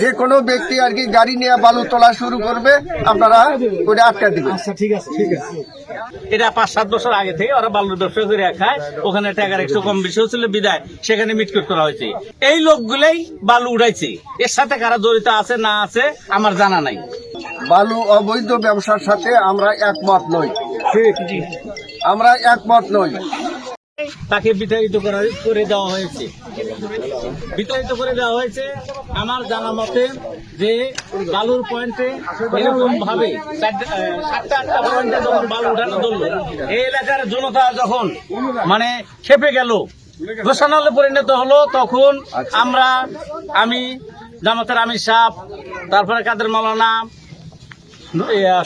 যে কোনো ব্যক্তি আর কি গাড়ি নিয়ে বালু তোলা শুরু করবে আপনারা ওটা আটকা দিবেন। আচ্ছা ঠিক আছে ঠিক আছে। এটা পাঁচ সাত বছর আগে থেকে ওরা বালুর ব্যবসা করে খায়। ওখানে টাকার একটু কম বেশি হচ্ছিল বিদায়। সেখানে মিটকুট করা হয়েছে। এই লোকগুলাই বালু উড়াইছে। এর সাথে কারা জড়িত আছে না আছে আমার জানা নাই। বালু অবৈধ ব্যবসার সাথে আমরা একমত নই। আমরা একমত নই। তাকে বিতাড়িত করা করে দেওয়া হয়েছে। বিতাড়িত করে দেওয়া হয়েছে আমার জানা মতে যে বালুর পয়েন্টে এরকম ভাবে সাতটা আটটা পয়েন্টে যখন বালু উঠানো ধরলো এই এলাকার জনতা যখন মানে খেপে গেল ঘোষণালে পরিণত হলো তখন আমরা আমি জামাতের আমির সাহ তারপরে কাদের মালানা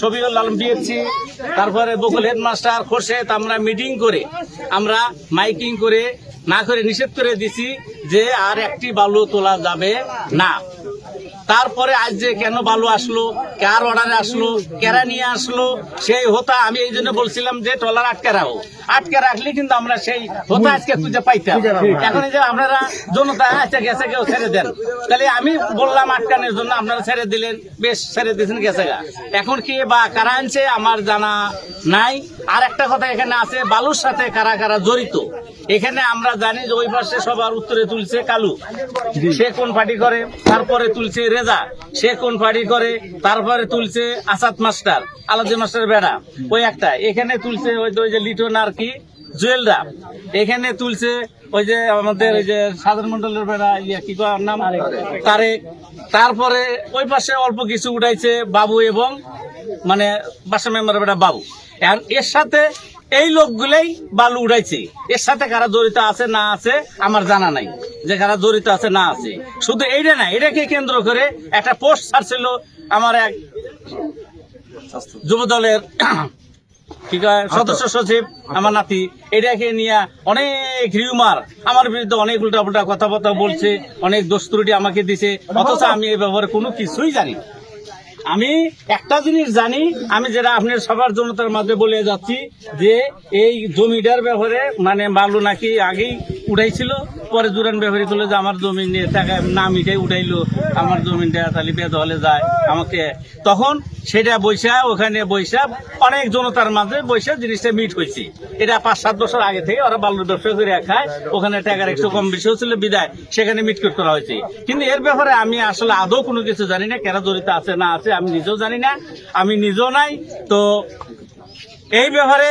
শফিউল আলম দিয়েছি তারপরে বকুল হেডমাস্টার খোরশেদ আমরা মিটিং করে আমরা মাইকিং করে না করে নিষেধ করে দিছি। যে আর একটি বালু তোলা যাবে না। তারপরে আজ যে কেন বালু আসলো? কার অর্ডারে আসলো? কেরা নিয়ে আসলো? সেই হোতা আমি এই জন্য বলছিলাম যে টলার আটকে রাখো। আটকে রাখলে কিন্তু আমরা সেই হোতা আজকে খুঁজে পাইতাম। এখন এই যে আপনারা জনতা আচ্ছা গেছে কেউ ছেড়ে দেন। তাহলে আমি বললাম আটকানোর জন্য আপনারা ছেড়ে দিলেন বেশ ছেড়ে দিয়েছেন গেছে গা। এখন কি বা কারা আনছে আমার জানা নাই। আর একটা কথা এখানে আছে বালুর সাথে কারা কারা জড়িত? এখানে আমরা জানি যে ওই পাশে সবার উত্তরে তুলছে কালু। সে কোন পার্টি করে? তারপরে তুলছে রেজা, সে কোন পার্টি করে? তারপরে তুলছে আসাদ মাস্টার, আলাদি মাস্টার বেড়া। ওই একটা। এখানে তুলছে ওই ওই যে লিটন আর কি জুয়েলরা এখানে তুলছে ওই যে আমাদের ওই যে সাধারণ মন্ডলের বেড়া, ইয়া কি নাম? তারেক। তারপরে ওই পাশে অল্প কিছু উঠাইছে বাবু এবং মানে বাসা মেম্বার বেড়া বাবু। এর সাথে এই লোকগুলাই বালু উঠাইছে এর সাথে কারা জড়িত আছে না আছে আমার জানা নাই। যে কারা জড়িত আছে না আছে। শুধু এইটা না এটাকে কেন্দ্র করে একটা পোস্ট ছাড়ছিল আমার এক যুব দলের কি কয় সদস্য সচিব আমার নাতি। এটাকে নিয়ে অনেক রিউমার আমার বিরুদ্ধে অনেক উল্টাপাল্টা কথাবার্তা বলছে অনেক দোষ ত্রুটি আমাকে দিছে অথচ আমি এই ব্যাপারে কোনো কিছুই জানি না। আমি একটা জিনিস জানি, আমি যেটা আপনার সবার জনতার মাঝে বলে যাচ্ছি যে এই জমিটার ব্যাপারে মানে বালু নাকি আগেই উঠাইছিল, পরে জুরান ব্যাপারী করল যে আমার জমি নিয়ে টাকা না মিটাই উঠাইলো, আমার জমিটা তাহলে বেদ হলে যায় আমাকে। তখন সেটা বৈশা, ওখানে বৈশা, অনেক জনতার মাঝে বৈশা জিনিসটা মিট হয়েছে। এটা পাঁচ, সাত বছর আগে থেকে ওরা বালুর ব্যবসা করে খায়, ওখানে টাকার একটু কম বেশি হচ্ছিল বিদায়। সেখানে মিটকুট করা হয়েছে। কিন্তু এর ব্যাপারে আমি আসলে আদৌ কোনো কিছু জানি না, কেরা জড়িত আছে, না আছে, আমি নিজেও জানি না, আমি নিজেও নাই। তো এই ব্যাপারে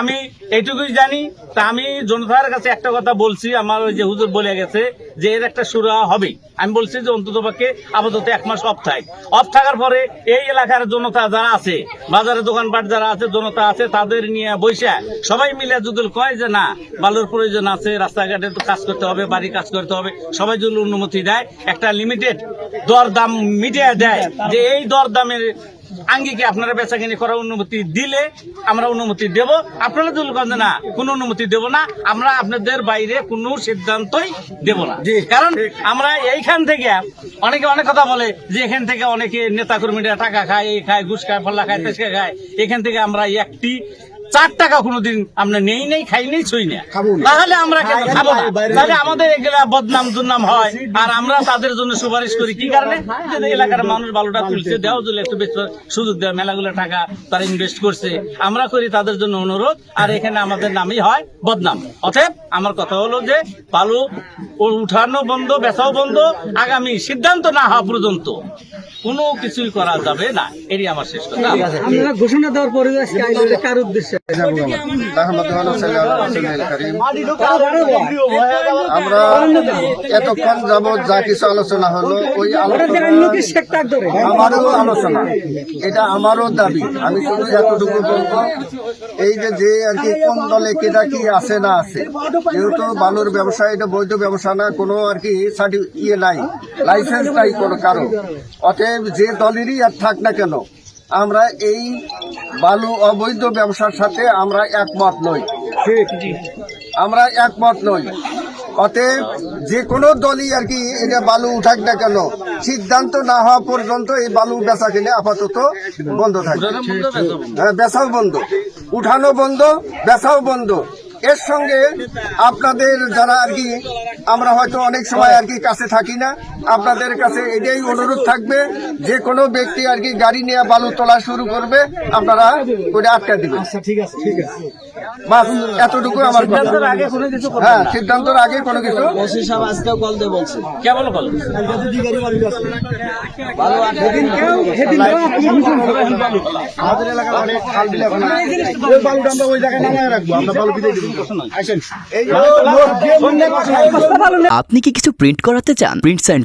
আমি এইটুকুই জানি, তা আমি জনতার কাছে একটা কথা বলছি, আমার ওই যে হুজুর বলে গেছে যে এর একটা সুরা হবে। আমি বলছি যে অন্তত পক্ষে আপাতত এক মাস অফ থাক। অফ থাকার পরে এই এলাকার জনতা যারা আছে, বাজারে দোকানপাট যারা আছে, জনতা আছে, তাদের নিয়ে বৈশা সবাই মিলে যদি কয় যে না, বালুর প্রয়োজন আছে, রাস্তাঘাটে তো কাজ করতে হবে, বাড়ি কাজ করতে হবে, সবাই যদি অনুমতি দেয়। একটা লিমিটেড দর দাম মিটিয়ে দেয় যে এই দর দামের আঙ্গিকে আপনারা বেচা কিনি করার অনুমতি দিলে আমরা অনুমতি দেব। আপনারা দুল বলেন না কোনো অনুমতি দেব না। আমরা আপনাদের বাইরে কোনো সিদ্ধান্তই দেব না। কারণ আমরা এইখান থেকে অনেকে অনেক কথা বলে যে এখান থেকে অনেকে নেতা কর্মীরা টাকা খায় এই খায় ঘুষ খায় ফল্লা খায় তেসকা খায়। এখান থেকে আমরা একটি চার টাকা কোনোদিন আমরা নেই নেই খাই নেই ছুই না। তাহলে আমরা কেন খাব না? তাহলে আমাদের এগুলা বদনাম দুর্নাম হয়। আর আমরা তাদের জন্য সুপারিশ করি। কি কারণে? এলাকার মানুষ ভালোটা তুলছে দেওয়া যদি একটু বেশ সুযোগ দেওয়া মেলাগুলো টাকা তারা ইনভেস্ট করছে। আমরা করি তাদের জন্য অনুরোধ আর এখানে আমাদের নামই হয় বদনাম। অতএব আমার কথা হলো যে বালু উঠানো বন্ধ বেচাও বন্ধ আগামী সিদ্ধান্ত না হওয়া পর্যন্ত কোনো কিছুই করা যাবে না। এটি আমার শেষ কথা। ঘোষণা দেওয়ার পরে কার উদ্দেশ্যে এতক্ষণ যা কিছু আলোচনা হলো আমারও আলোচনা এটা আমারও দাবি আমি এই যে যে আর কি কোন দলে কেটা কি আছে না আছে যেহেতু বালুর ব্যবসা এটা বৈধ ব্যবসা না কোনো আর কি ইয়ে নাই লাইসেন্স নাই কোনো কারও অতএব যে দলেরই আর থাক না কেন আমরা এই বালু অবৈধ ব্যবসার সাথে আমরা একমত নই। আমরা একমত নই। অতএব যে কোনো দলই আর কি এটা বালু উঠাক না কেন সিদ্ধান্ত না হওয়া পর্যন্ত এই বালু বেচা কিনে আপাতত বন্ধ থাকে। হ্যাঁ বেচাও বন্ধ। উঠানো বন্ধ বেচাও বন্ধ। এর সঙ্গে আপনাদের যারা আর কি আমরা হয়তো অনেক সময় আর কি কাছে থাকি না। আপনাদের কাছে এটাই অনুরোধ থাকবে যে কোনো ব্যক্তি আর কি গাড়ি নিয়ে বালু তোলা শুরু করবে আপনারা ওটা আটকা দিবেন। আচ্ছা ঠিক আছে ঠিক আছে। বাস এতটুকু আমার হ্যাঁ সিদ্ধান্তর আগে কোনো কিছু। কেবল বল সেদিন আমাদের এলাকার অনেক খাল বিল এখন ওই বালুটা আমরা ওই জায়গায় নামায় রাখব। আমরা বালু বিদায় দেবো। আসেন। আপনি কি কিছু প্রিন্ট করাতে চান? Prints and